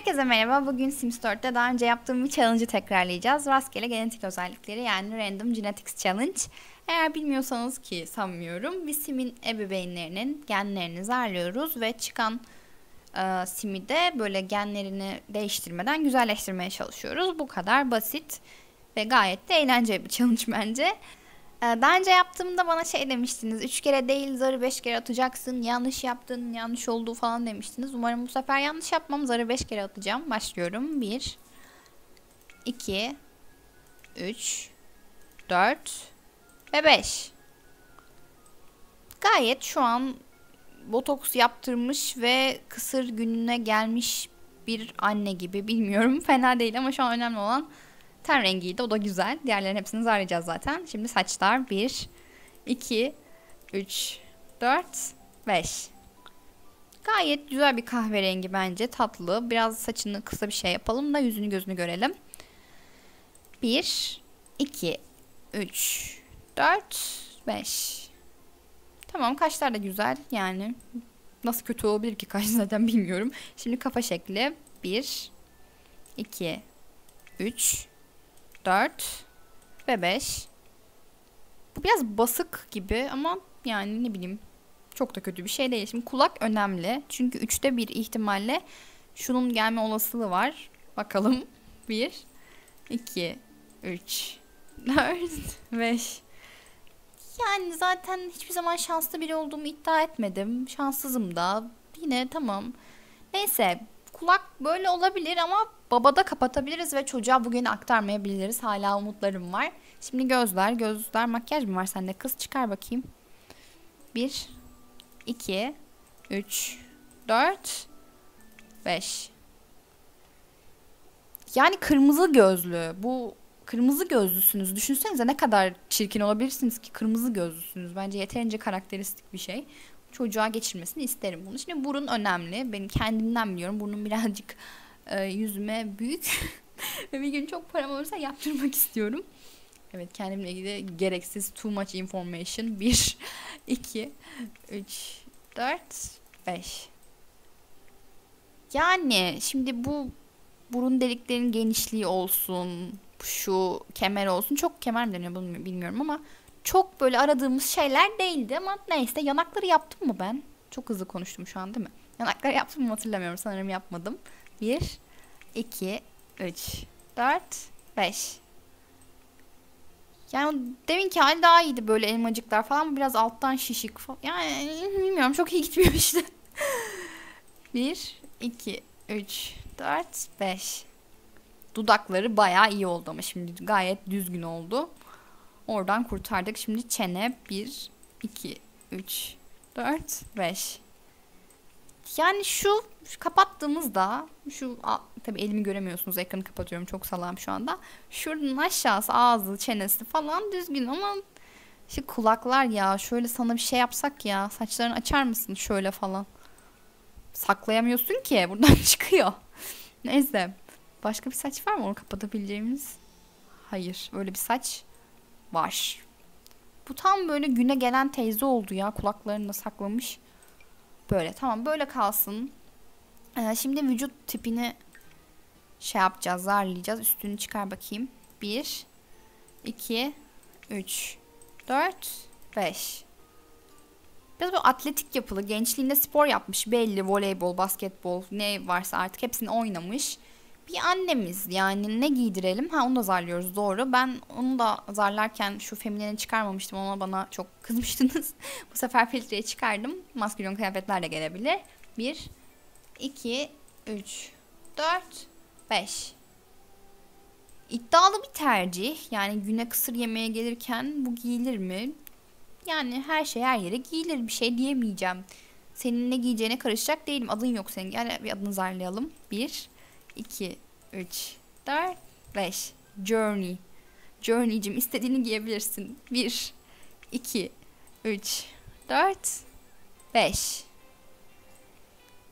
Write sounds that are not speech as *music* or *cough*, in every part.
Herkese merhaba. Bugün Sims 4'te daha önce yaptığım bir challenge'ı tekrarlayacağız. Rastgele genetik özellikleri yani Random Genetics Challenge. Eğer bilmiyorsanız ki sanmıyorum. Bir simin ebeveynlerinin genlerini zarlıyoruz ve çıkan e, simi de böyle genlerini değiştirmeden güzelleştirmeye çalışıyoruz. Bu kadar basit ve gayet de eğlenceli bir challenge bence. E, daha önce yaptığımda bana şey demiştiniz. Üç kere değil zarı beş kere atacaksın. Yanlış yaptın, yanlış olduğu falan demiştiniz. Umarım bu sefer yanlış yapmam. Zarı beş kere atacağım. Başlıyorum. Bir, iki, üç, dört ve beş. Gayet şu an botoks yaptırmış ve kısır gününe gelmiş bir anne gibi. Bilmiyorum. Fena değil ama şu an önemli olan ten rengiydi. O da güzel. Diğerlerin hepsini zarlayacağız zaten. Şimdi saçlar 1, 2, 3, 4, 5. Gayet güzel bir kahverengi bence. Tatlı. Biraz saçını kısa bir şey yapalım da yüzünü gözünü görelim. 1, 2, 3, 4, 5. Tamam kaşlar da güzel yani. Nasıl kötü olabilir ki kaş *laughs* zaten bilmiyorum. Şimdi kafa şekli. 1, 2, 3, 4 ve 5. Bu biraz basık gibi ama yani ne bileyim çok da kötü bir şey değil. Şimdi kulak önemli. Çünkü 3'te bir ihtimalle şunun gelme olasılığı var. Bakalım. 1, 2, 3, 4, 5. Yani zaten hiçbir zaman şanslı biri olduğumu iddia etmedim. Şanssızım da. Yine tamam. Neyse kulak böyle olabilir ama babada kapatabiliriz ve çocuğa bugün aktarmayabiliriz. Hala umutlarım var. Şimdi gözler. Gözler makyaj mı var sende? Kız çıkar bakayım. 1 2 3 4 5 Yani kırmızı gözlü. Bu kırmızı gözlüsünüz. Düşünsenize ne kadar çirkin olabilirsiniz ki kırmızı gözlüsünüz. Bence yeterince karakteristik bir şey. Çocuğa geçirmesini isterim bunu. Şimdi burun önemli. Ben kendimden biliyorum. Burnum birazcık e, yüzüme büyük. *laughs* Ve bir gün çok param olursa yaptırmak istiyorum. Evet kendimle ilgili gereksiz too much information. 1, 2, 3, 4, 5. Yani şimdi bu burun deliklerinin genişliği olsun, şu kemer olsun. Çok kemer mi deniyor bunu bilmiyorum ama çok böyle aradığımız şeyler değildi ama neyse yanakları yaptım mı ben? Çok hızlı konuştum şu an değil mi? Yanakları yaptım mı hatırlamıyorum sanırım yapmadım. 1, 2, 3, 4, 5. Yani deminki hali daha iyiydi böyle elmacıklar falan biraz alttan şişik falan. Yani bilmiyorum çok iyi gitmiyor *laughs* işte. 1, 2, 3, 4, 5. Dudakları bayağı iyi oldu ama şimdi gayet düzgün oldu. Oradan kurtardık. Şimdi çene 1, 2, 3, 4, 5. Yani şu, şu kapattığımızda şu tabi elimi göremiyorsunuz ekranı kapatıyorum çok salam şu anda. Şuradan aşağısı ağzı çenesi falan düzgün ama şu kulaklar ya şöyle sana bir şey yapsak ya saçlarını açar mısın şöyle falan. Saklayamıyorsun ki *laughs* buradan çıkıyor. Neyse başka bir saç var mı onu kapatabileceğimiz? Hayır öyle bir saç var. Bu tam böyle güne gelen teyze oldu ya kulaklarını da saklamış. Böyle tamam böyle kalsın. Ee, şimdi vücut tipini şey yapacağız zarlayacağız. Üstünü çıkar bakayım. 1 2 3 4 5 Biraz böyle atletik yapılı. Gençliğinde spor yapmış belli. Voleybol, basketbol ne varsa artık hepsini oynamış. Bir annemiz yani ne giydirelim? Ha onu da zarlıyoruz doğru. Ben onu da zarlarken şu feminini çıkarmamıştım. Ona bana çok kızmıştınız. *laughs* Bu sefer filtreyi çıkardım. Maskülon kıyafetler de gelebilir. 1 2 3 4 5 İddialı bir tercih. Yani güne kısır yemeğe gelirken bu giyilir mi? Yani her şey her yere giyilir. Bir şey diyemeyeceğim. Senin ne giyeceğine karışacak değilim. Adın yok senin. Gel bir adını zarlayalım. 1 2 3 4 5 Journey. Journey'cim istediğini giyebilirsin. 1 2 3 4 5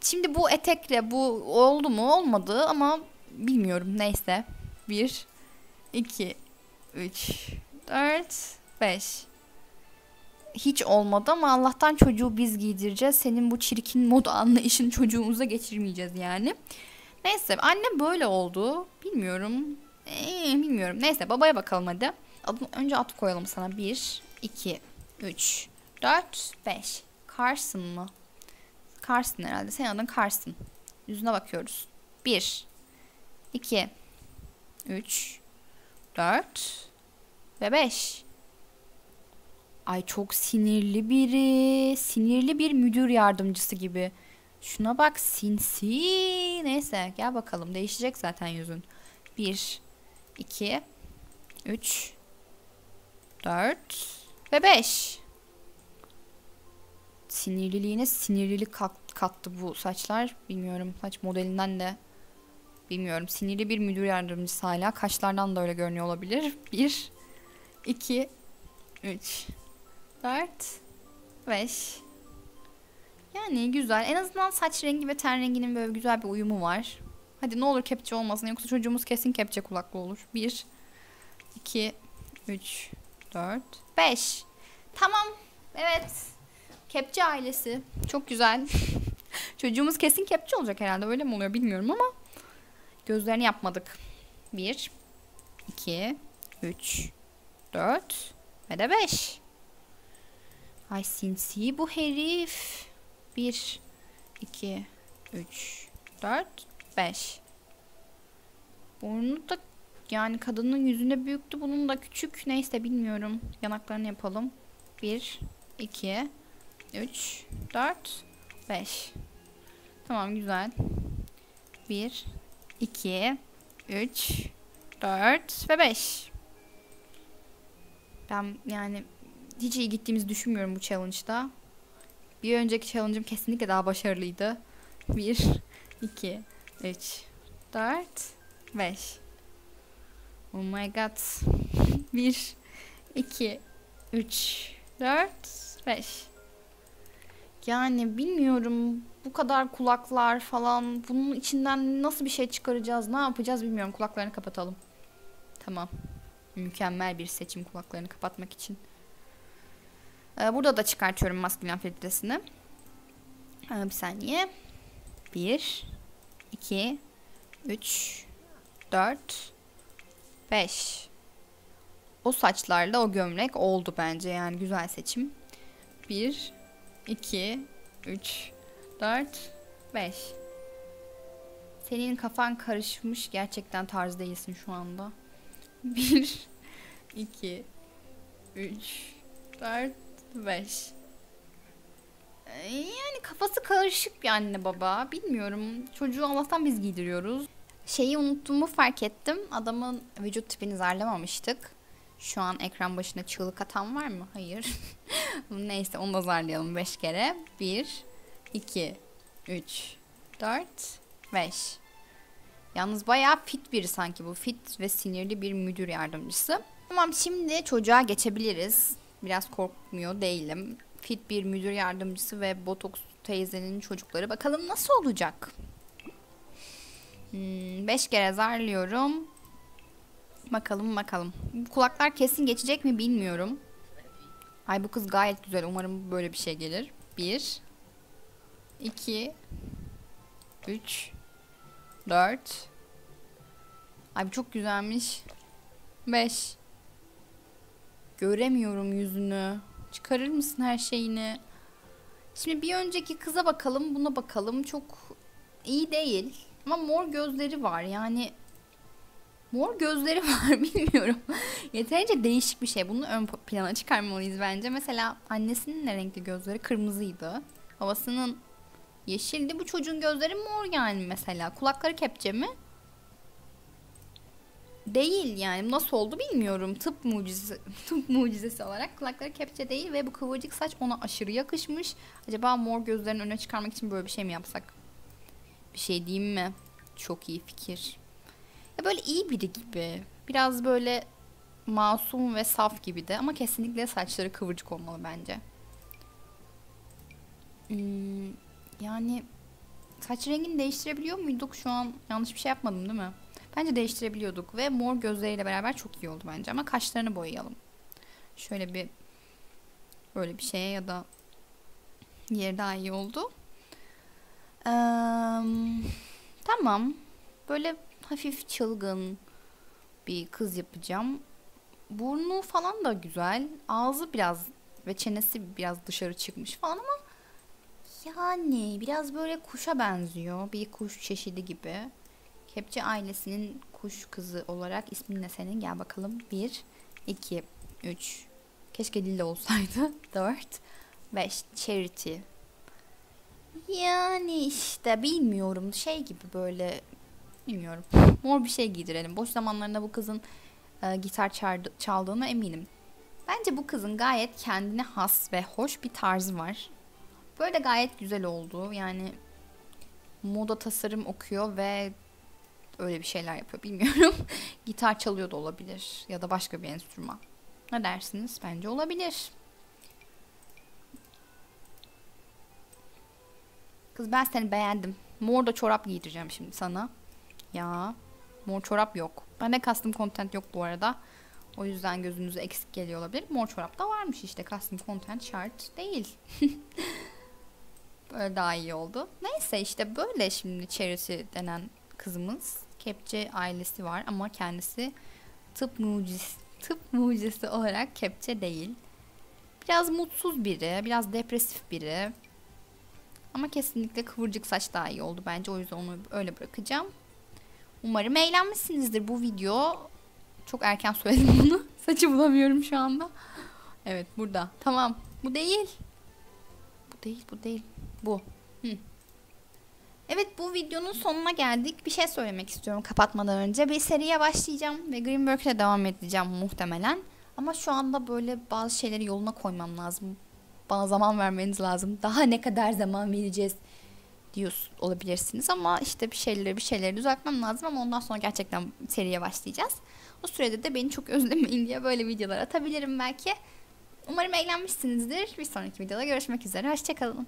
Şimdi bu etekle bu oldu mu olmadı ama bilmiyorum neyse. 1 2 3 4 5 hiç olmadı ama Allah'tan çocuğu biz giydireceğiz. Senin bu çirkin moda anlayışını çocuğumuza geçirmeyeceğiz yani. Neyse annem böyle oldu. Bilmiyorum. Ee, bilmiyorum. Neyse babaya bakalım hadi. Adını, önce at koyalım sana. 1, 2, 3, 4, 5. Carson mı? Carson herhalde. Senin adın Carson. Yüzüne bakıyoruz. 1, 2, 3, 4 ve 5. Ay çok sinirli biri. Sinirli bir müdür yardımcısı gibi. Şuna bak sinsi. Neyse gel bakalım değişecek zaten yüzün. 1, 2, 3, 4 ve 5. Sinirliliğine sinirlilik kat- kattı bu saçlar. Bilmiyorum saç modelinden de bilmiyorum. Sinirli bir müdür yardımcısı hala. Kaşlardan da öyle görünüyor olabilir. 1, 2, 3, 4, 5. Yani güzel. En azından saç rengi ve ten renginin böyle güzel bir uyumu var. Hadi ne olur kepçe olmasın yoksa çocuğumuz kesin kepçe kulaklı olur. 1, 2, 3, 4, 5. Tamam. Evet. Kepçe ailesi. Çok güzel. *laughs* Çocuğumuz kesin kepçe olacak herhalde. Öyle mi oluyor bilmiyorum ama. Gözlerini yapmadık. 1, 2, 3, 4 ve de 5. Ay sinsi bu herif. 1, 2, 3, 4, 5. Burnu da yani kadının yüzünde büyüktü. Bunun da küçük. Neyse bilmiyorum. Yanaklarını yapalım. 1, 2, 3, 4, 5. Tamam güzel. 1, 2, 3, 4 ve 5. Ben yani hiç iyi gittiğimizi düşünmüyorum bu challenge'da. Bir önceki challenge'ım kesinlikle daha başarılıydı. 1, 2, 3, 4, 5. Oh my god. 1, 2, 3, 4, 5. Yani bilmiyorum bu kadar kulaklar falan bunun içinden nasıl bir şey çıkaracağız ne yapacağız bilmiyorum kulaklarını kapatalım. Tamam. Mükemmel bir seçim kulaklarını kapatmak için. Ee, burada da çıkartıyorum maskülen filtresini. Ee, bir saniye. 1 2 3 4 5 O saçlarla o gömlek oldu bence yani güzel seçim. 1 2 3 4 5 Senin kafan karışmış gerçekten tarz değilsin şu anda. 1 2 3 4 5 yani kafası karışık bir anne baba. Bilmiyorum. Çocuğu Allah'tan biz giydiriyoruz. Şeyi unuttuğumu fark ettim. Adamın vücut tipini zarlamamıştık. Şu an ekran başına çığlık atan var mı? Hayır. *laughs* Neyse onu da zarlayalım 5 kere. 1, 2, 3, 4, 5. Yalnız bayağı fit biri sanki bu. Fit ve sinirli bir müdür yardımcısı. Tamam şimdi çocuğa geçebiliriz. Biraz korkmuyor değilim. Fit bir müdür yardımcısı ve botoks teyzenin çocukları. Bakalım nasıl olacak? 5 hmm, beş kere zarlıyorum. Bakalım bakalım. Bu kulaklar kesin geçecek mi bilmiyorum. Ay bu kız gayet güzel. Umarım böyle bir şey gelir. 1 2 3 4 Ay çok güzelmiş. 5 Göremiyorum yüzünü. Çıkarır mısın her şeyini? Şimdi bir önceki kıza bakalım, buna bakalım. Çok iyi değil. Ama mor gözleri var. Yani mor gözleri *laughs* var bilmiyorum. Yeterince değişik bir şey. Bunu ön plana çıkarmalıyız bence. Mesela annesinin ne renkli gözleri? Kırmızıydı. Babasının yeşildi. Bu çocuğun gözleri mor yani mesela. Kulakları kepçe mi? Değil yani nasıl oldu bilmiyorum. Tıp mucizesi, *laughs* tıp mucizesi olarak kulakları kepçe değil ve bu kıvırcık saç ona aşırı yakışmış. Acaba mor gözlerini öne çıkarmak için böyle bir şey mi yapsak? Bir şey diyeyim mi? Çok iyi fikir. Ya böyle iyi biri gibi. Biraz böyle masum ve saf gibi de ama kesinlikle saçları kıvırcık olmalı bence. Hmm, yani saç rengini değiştirebiliyor muyduk şu an? Yanlış bir şey yapmadım değil mi? Bence değiştirebiliyorduk ve mor gözleriyle beraber çok iyi oldu bence ama kaşlarını boyayalım. Şöyle bir böyle bir şeye ya da diğeri daha iyi oldu. Ee, tamam. Böyle hafif çılgın bir kız yapacağım. Burnu falan da güzel. Ağzı biraz ve çenesi biraz dışarı çıkmış falan ama yani biraz böyle kuşa benziyor. Bir kuş çeşidi gibi. Kepçe ailesinin kuş kızı olarak ismin ne senin? Gel bakalım. 1, 2, 3. Keşke Lille olsaydı. *laughs* 4, 5. Charity. Yani işte bilmiyorum. Şey gibi böyle bilmiyorum. Mor bir şey giydirelim. Boş zamanlarında bu kızın e, gitar çağırdı, çaldığına eminim. Bence bu kızın gayet kendine has ve hoş bir tarzı var. Böyle gayet güzel oldu. Yani moda tasarım okuyor ve öyle bir şeyler yapıyor bilmiyorum. *laughs* Gitar çalıyor da olabilir ya da başka bir enstrüman. Ne dersiniz? Bence olabilir. Kız ben seni beğendim. Mor da çorap giydireceğim şimdi sana. Ya mor çorap yok. Bende custom content yok bu arada. O yüzden gözünüze eksik geliyor olabilir. Mor çorap da varmış işte. Custom content şart değil. *laughs* böyle daha iyi oldu. Neyse işte böyle şimdi Charity denen kızımız. Kepçe ailesi var ama kendisi tıp mucizesi, tıp mucizesi olarak kepçe değil. Biraz mutsuz biri, biraz depresif biri. Ama kesinlikle kıvırcık saç daha iyi oldu bence. O yüzden onu öyle bırakacağım. Umarım eğlenmişsinizdir bu video. Çok erken söyledim bunu. *laughs* Saçı bulamıyorum şu anda. Evet burada. Tamam. Bu değil. Bu değil, bu değil. Bu. Hı. Evet bu videonun sonuna geldik. Bir şey söylemek istiyorum kapatmadan önce. Bir seriye başlayacağım ve Greenberg'le devam edeceğim muhtemelen. Ama şu anda böyle bazı şeyleri yoluna koymam lazım. Bana zaman vermeniz lazım. Daha ne kadar zaman vereceğiz diyor olabilirsiniz ama işte bir şeyleri bir şeyleri düzeltmem lazım ama ondan sonra gerçekten seriye başlayacağız. O sürede de beni çok *laughs* özlemeyin diye böyle videolar atabilirim belki. Umarım eğlenmişsinizdir. Bir sonraki videoda görüşmek üzere. Hoşçakalın.